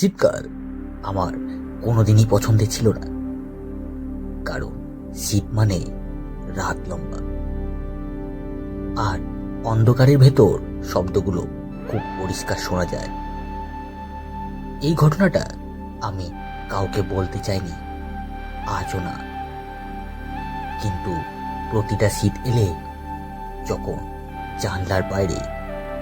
শীতকাল আমার কোনোদিনই পছন্দের ছিল না। কারণ শীত মানে রাত লম্বা। আর অন্ধকারের ভেতর শব্দগুলো খুব পরিষ্কার শোনা যায়। এই ঘটনাটা আমি কাউকে বলতে চাইনি, আজও না। কিন্তু প্রতিটা শীত এলে যখন জানলার বাইরে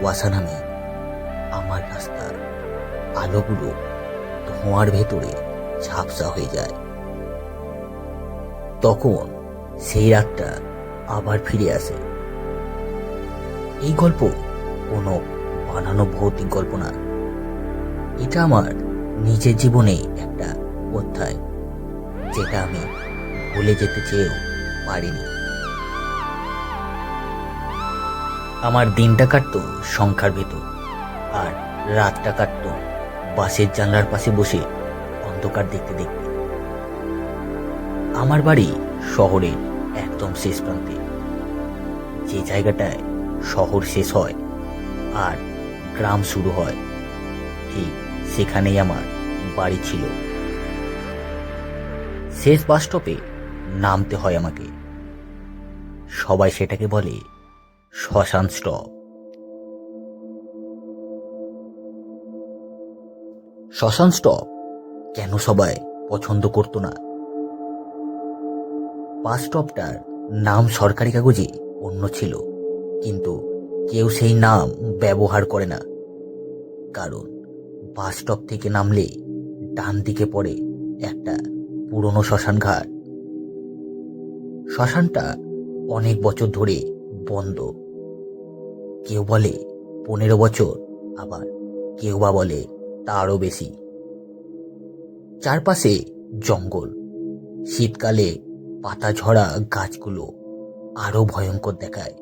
কুয়াশা নামে আমার রাস্তার আলোগুলো ধোঁয়ার ভেতরে ঝাপসা হয়ে যায়। তখন সেই রাতটা আবার ফিরে আসে। এই গল্প কোনো বানানো ভৌতিক গল্প না। এটা আমার নিজের জীবনে একটা অধ্যায়, যেটা আমি ভুলে যেতে চেয়েও পারিনি। আমার দিনটা কাটতো সংখ্যার ভেতর, আর রাতটা কাটতো বাসের জানলার পাশে বসে অন্ধকার দেখতে দেখতে। আমার বাড়ি শহরের একদম শেষ প্রান্তে। যে জায়গাটায় শহর শেষ হয় আর গ্রাম শুরু হয়, ঠিক সেখানেই আমার বাড়ি ছিল। শেষ বাস স্টপে নামতে হয় আমাকে। সবাই সেটাকে বলে শ্মশান স্টপ। শ্মশান স্টপ। কেন সবাই পছন্দ করতো না? বাস স্টপটার নাম সরকারি কাগজে অন্য ছিল, কিন্তু কেউ সেই নাম ব্যবহার করে না। কারণ বাস স্টপ থেকে নামলে ডান দিকে পড়ে একটা পুরনো শ্মশান ঘাট শ্মশানটা অনেক বছর ধরে বন্ধ। কেউ বলে পনেরো বছর, আবার কেউ বা বলে তারও বেশি। চারপাশে জঙ্গল। শীতকালে পাতা ঝরা গাছগুলো আরও ভয়ঙ্কর দেখায়।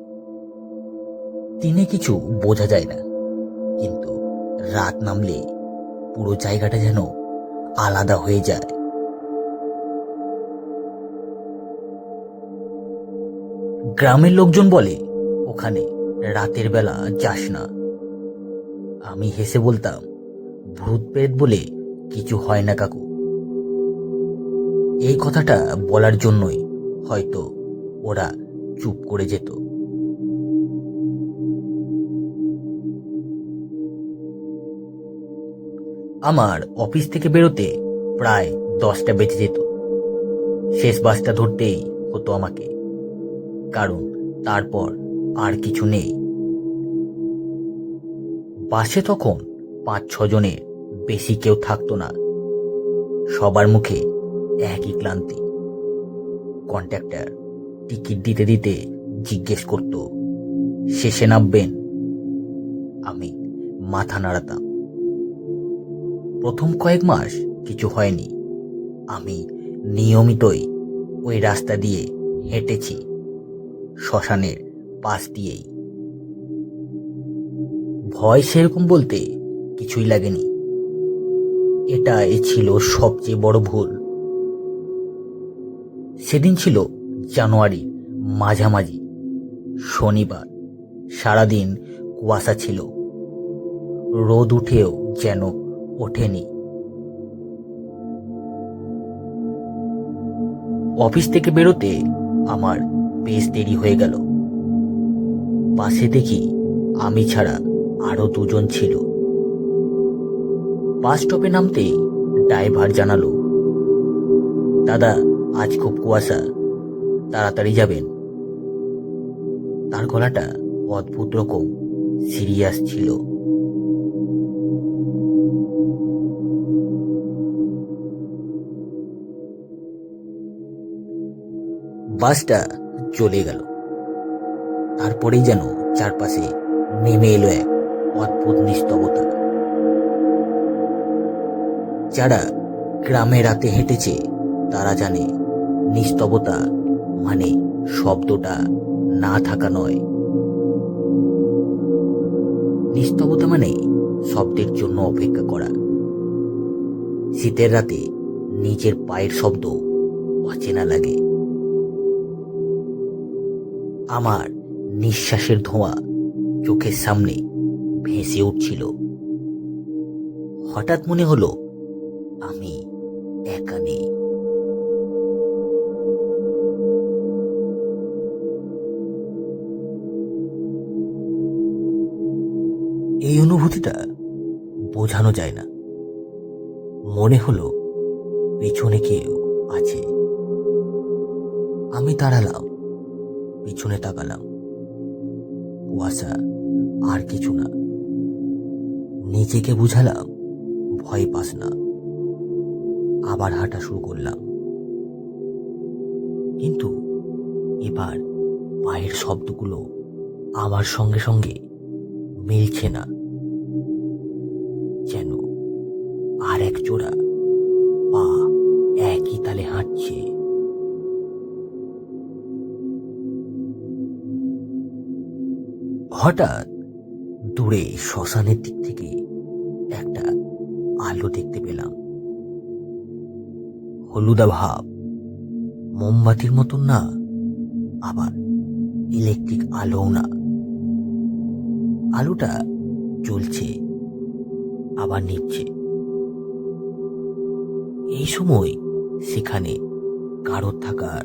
দিনে কিছু বোঝা যায় না, কিন্তু রাত নামলে পুরো জায়গাটা যেন আলাদা হয়ে যায়। গ্রামের লোকজন বলে, ওখানে রাতের বেলা যাস না। আমি হেসে বলতাম ভূত প্রেত বলে কিছু হয় না, কাকু। এই কথাটা বলার জন্যই হয়তো ওরা চুপ করে যেত। আমার অফিস থেকে বেরোতে প্রায় দশটা বেজে যেত। শেষ বাসটা ধরতেই হতো আমাকে। কারণ তারপর আর কিছু নেই। বাসে তখন পাঁচ ছজনের বেশি কেউ থাকতো না। সবার মুখে একই ক্লান্তি। কন্ট্রাক্টর টিকিট দিতে দিতে জিজ্ঞেস করত, শেষে নামবেন? আমি মাথা নাড়াতাম। প্রথম কয়েক মাস কিছু হয়নি। আমি নিয়মিতই ওই রাস্তা দিয়ে হেঁটেছি, শ্মশানের পাশ দিয়েই। ভয় সেরকম বলতে কিছুই লাগেনি। এটাই ছিল সবচেয়ে বড় ভুল। সেদিন ছিল জানুয়ারি, মাঝামাঝি, শনিবার। সারাদিন কুয়াশা ছিল। রোদ উঠেও যেন ওঠেনি। অফিস থেকে বেরোতে আমার বেশ দেরি হয়ে গেল। পাশে দেখি আমি ছাড়া আরও দুজন ছিল। বাস স্টপে নামতে ড্রাইভার জানালো, দাদা, আজ খুব কুয়াশা, তাড়াতাড়ি যাবেন। তার গলাটা অদ্ভুত রকম, সিরিয়াস ছিল। বাসটা চলে গেল। তারপরেই যেন চারপাশে নেমে এলো এক অদ্ভুত নিস্তবতা যারা গ্রামে রাতে হেঁটেছে, তারা জানে নিস্তবতা মানে শব্দটা না থাকা নয়। নিস্তবতা মানে শব্দের জন্য অপেক্ষা করা। শীতের রাতে নিজের পায়ের শব্দ অচেনা লাগে। আমার নিঃশ্বাসের ধোঁয়া চোখের সামনে ভেসে উঠছিল। হঠাৎ মনে হলো আমি একা নেই। এই অনুভূতিটা বোঝানো যায় না। মনে হলো পেছনে কেউ আছে। আমি দাঁড়ালাম, পিছনে তাকালাম। কুয়াশা আর কিছু না। নিজেকে বুঝালাম, ভয় পাস না। আবার হাঁটা শুরু করলাম। কিন্তু এবার পায়ের শব্দগুলো আমার সঙ্গে সঙ্গে মিলছে না। যেন আর এক জোড়া পা একই তালে হাঁটছে। হঠাৎ দূরে শ্মশানের দিক থেকে একটা আলো দেখতে হলুদা ভাব মোমবাতির মতন না, আবার ইলেকট্রিক আলোও না। আলোটা জ্বলছে, আবার নিচ্ছে এই সময় সেখানে কারোর থাকার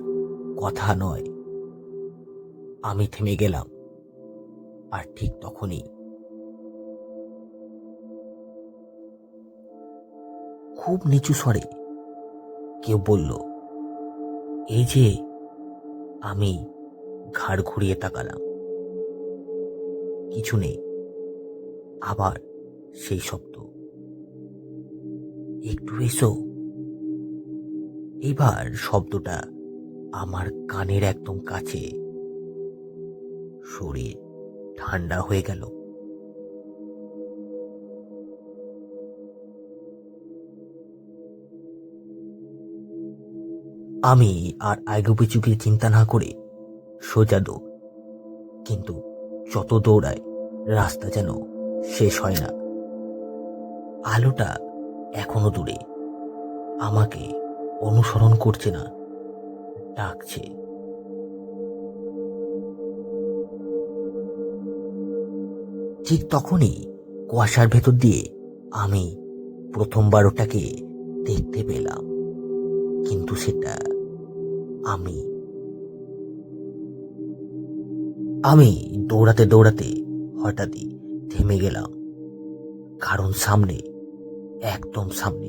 কথা নয়। আমি থেমে গেলাম, আর ঠিক তখনই খুব নিচু স্বরে কেউ বলল, এই যে, আমি ঘাড় ঘুরিয়ে তাকালাম। কিছু নেই, আবার সেই শব্দ। একটু এসো। এবার শব্দটা আমার কানের একদম কাছে শরীর ঠান্ডা হয়ে গেল। আমি আর আগে পিছুকে চিন্তা না করে সোজা দৌড়। কিন্তু যত দৌড়ায়, রাস্তা যেন শেষ হয় না। আলোটা এখনও দূরে। আমাকে অনুসরণ করছে না, ডাকছে। ঠিক তখনই কুয়াশার ভেতর দিয়ে আমি প্রথমবার ওটাকে দেখতে পেলাম। কিন্তু সেটা আমি। আমি দৌড়াতে দৌড়াতে হঠাৎই থেমে গেলাম। কারণ সামনে, একদম সামনে,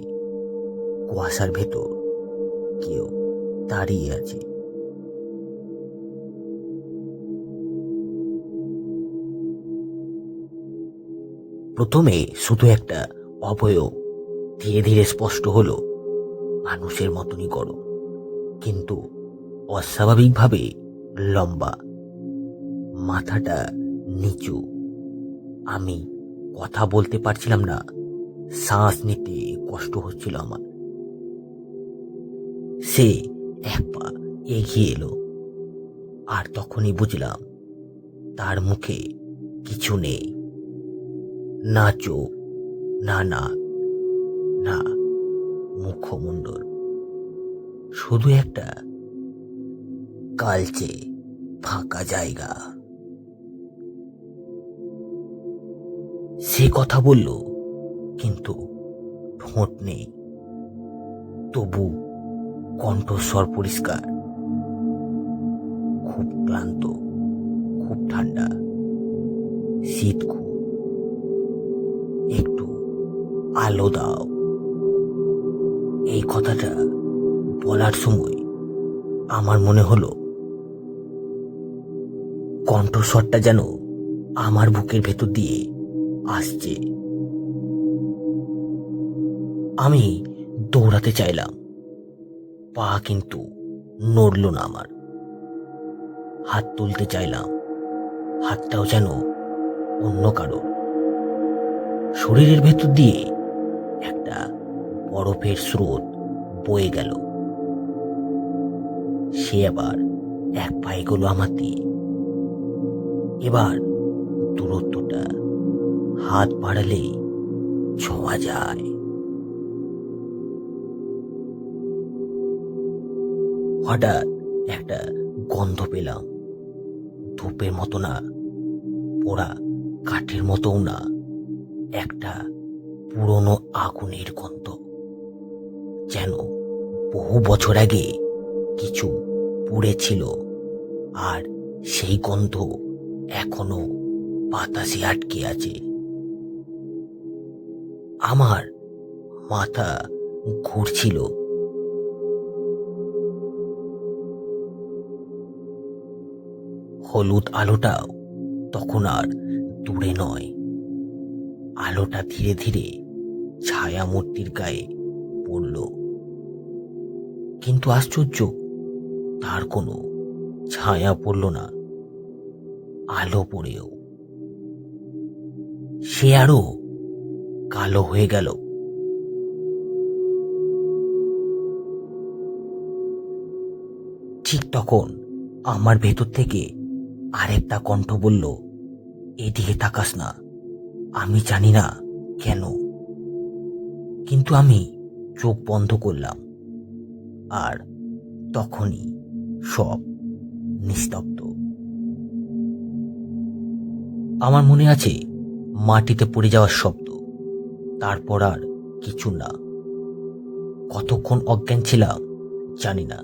কুয়াশার ভেতর কেউ দাঁড়িয়ে আছে। প্রথমে শুধু একটা অবয়ব ধীরে ধীরে স্পষ্ট হলো, মানুষের মতনই গরম কিন্তু অস্বাভাবিকভাবে লম্বা। মাথাটা নিচু। আমি কথা বলতে পারছিলাম না। শ্বাস নিতে কষ্ট হচ্ছিল আমার। সে এক পা এগিয়ে এলো। আর তখনই বুঝলাম, তার মুখে কিছু নেই। না চোখ, না নাক, না মুখমণ্ডল শুধু একটা কালচে ফাঁকা জায়গা। সে কথা বলল, কিন্তু ঠোঁট নেই। তবু কণ্ঠস্বর পরিষ্কার। খুব ক্লান্ত, খুব ঠান্ডা। শীত খুব একটু আলো দাও। এই কথাটা বলার সময় আমার মনে হলো কণ্ঠস্বরটা যেন আমার বুকের ভেতর দিয়ে আসছে। আমি দৌড়াতে চাইলাম। পা কিন্তু নড়ল না আমার। হাত তুলতে চাইলাম। হাতটাও যেন অন্য কারও। শরীরের ভেতর দিয়ে একটা বরফের স্রোত বয়ে গেল। সে আবার এক পায়ে গেল আমার দিয়ে। এবার দূরত্বটা হাত বাড়ালে ছোঁয়া যায়। হঠাৎ একটা গন্ধ পেলাম। ধূপের মতো না, পোড়া কাঠের মতোও না, একটা পুরনো আগুনের গন্ধ। যেন বহু বছর আগে কিছু পুড়েছিল আর সেই গন্ধ এখনও বাতাসে আটকে আছে। আমার মাথা ঘুরছিল। হলুদ আলোটাও তখন আর দূরে নয়। আলোটা ধীরে ধীরে ছায়া মূর্তির গায়ে পড়ল। কিন্তু আশ্চর্য, তার কোনো ছায়া পড়ল না। আলো পড়েও। সে আরও কালো হয়ে গেল। ঠিক তখন আমার ভেতর থেকে আরেকটা কণ্ঠ বলল, এদিকে তাকাস না, আমি জানি না কেন। কিন্তু আমি চোখ বন্ধ করলাম, আর তখনই সব নিস্তব্ধ। আমার মনে আছে মাটিতে পড়ে যাওয়ার শব্দ। তারপর আর কিছু না। কতক্ষণ অজ্ঞান ছিলাম জানি না।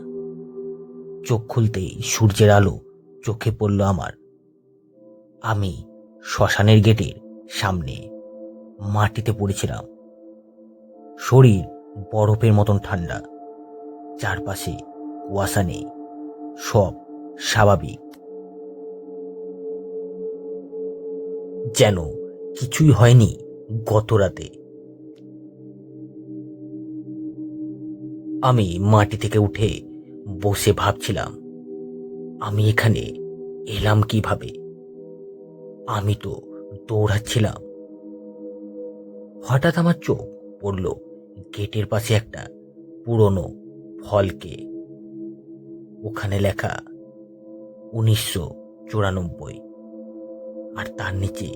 চোখ খুলতেই সূর্যের আলো চোখে পড়ল আমার। আমি শ্মশানের গেটের সামনে মাটিতে পড়েছিলাম। শরীর বরফের মতন ঠান্ডা। চারপাশে কুয়াশা নেই। সব স্বাভাবিক। যেন কিছুই হয়নি গত রাতে আমি মাটি থেকে উঠে বসে ভাবছিলাম, আমি এখানে এলাম কীভাবে? আমি তো দৌড়াচ্ছিলাম। হঠাৎ আমার চোখ পড়ল গেটের পাশে একটা পুরনো ফলকে। ওখানে লেখা, উনিশশো চুরানব্বই। আর তার নিচে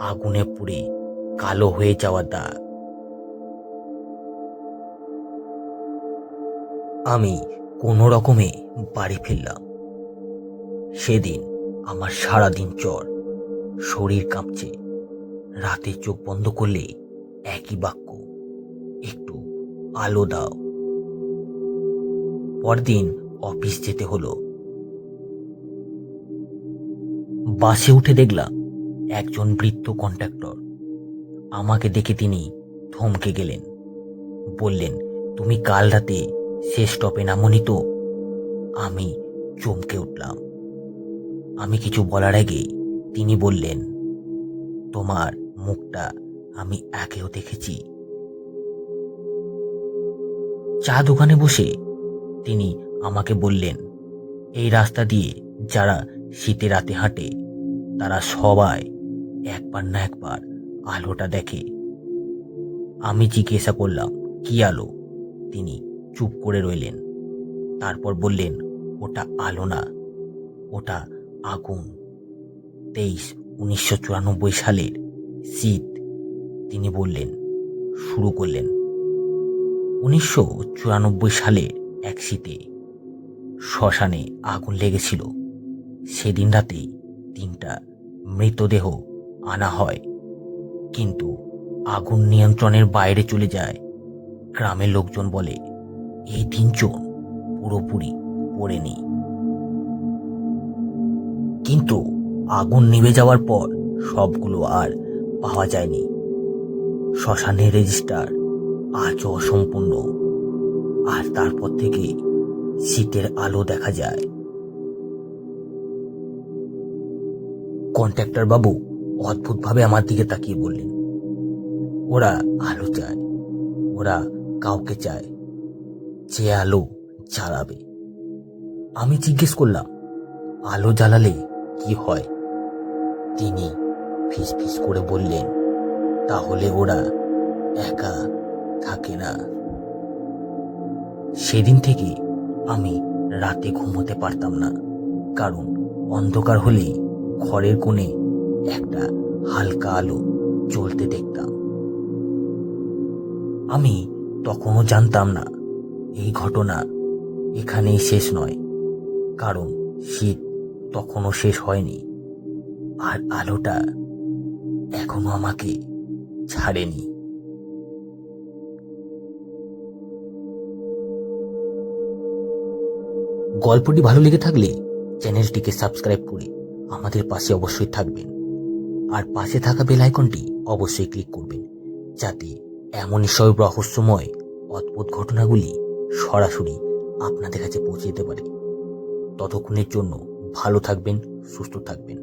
আগুনে পুড়ে কালো হয়ে যাওয়া দাগ। আমি কোনো রকমে বাড়ি ফিরলাম। সেদিন আমার সারাদিন জ্বর, শরীর কাঁপছে। রাতে চোখ বন্ধ করলে একই বাক্য, একটু আলো দাও। পরদিন অফিস যেতে হলো। বাসে উঠে দেখলাম একজন বৃত্ত কন্ট্রাক্টর আমাকে দেখে তিনি থমকে গেলেন। বললেন, তুমি কাল রাতে শেষ স্টপে নামনি তো। আমি চমকে উঠলাম। আমি কিছু বলার আগে তিনি বললেন, তোমার মুখটা আমি আগেও দেখেছি। চা দোকানে বসে তিনি আমাকে বললেন, এই রাস্তা দিয়ে যারা শীতে রাতে হাঁটে, তারা সবাই একবার না একবার আলোটা দেখে। আমি জিজ্ঞাসা করলাম, কি আলো? তিনি চুপ করে রইলেন। তারপর বললেন, ওটা আলো না, ওটা আগুন। তেইশ উনিশশো চুরানব্বই সালের শীত, তিনি বললেন, শুরু করলেন। উনিশশো চুরানব্বই সালের এক শীতে শ্মশানে আগুন লেগেছিল। সেদিন রাতে তিনটা মৃতদেহ আনা হয়। কিন্তু আগুন নিয়ন্ত্রণের বাইরে চলে যায়। গ্রামের লোকজন বলে, এই তিনজন পুরোপুরি পড়েনি। কিন্তু আগুন নিভে যাওয়ার পর সবগুলো আর পাওয়া যায়নি। শ্মশানের রেজিস্টার আজও অসম্পূর্ণ। আর তারপর থেকে শীতের আলো দেখা যায়। কন্ট্রাক্টর বাবু অদ্ভুতভাবে আমার দিকে তাকিয়ে বললেন, ওরা আলো চায়, ওরা কাউকে চায়, যে আলো জ্বালাবে। আমি জিজ্ঞেস করলাম, আলো জ্বালালে কি হয়? তিনি ফিস ফিস করে বললেন, তাহলে ওরা একা থাকে না। সেদিন থেকে আমি রাতে ঘুমোতে পারতাম না, কারণ অন্ধকার হলেই ঘরের কোণে একটা হালকা আলো জ্বলতে দেখতাম। আমি তখনও জানতাম না, এই ঘটনা এখানেই শেষ নয়, কারণ শীত তখনও শেষ হয়নি, আর আলোটা এখনও আমাকে ছাড়েনি। গল্পটি ভালো লেগে থাকলে চ্যানেলটিকে সাবস্ক্রাইব করে আমাদের পাশে অবশ্যই থাকবেন। আর পাশে থাকা বেল আইকনটি অবশ্যই ক্লিক করবেন, যাতে এমনই সব রহস্যময়, অদ্ভুত ঘটনাগুলি সরাসরি আপনাদের কাছে পৌঁছে যেতে পারে। ততক্ষণের জন্য ভালো থাকবেন, সুস্থ থাকবেন।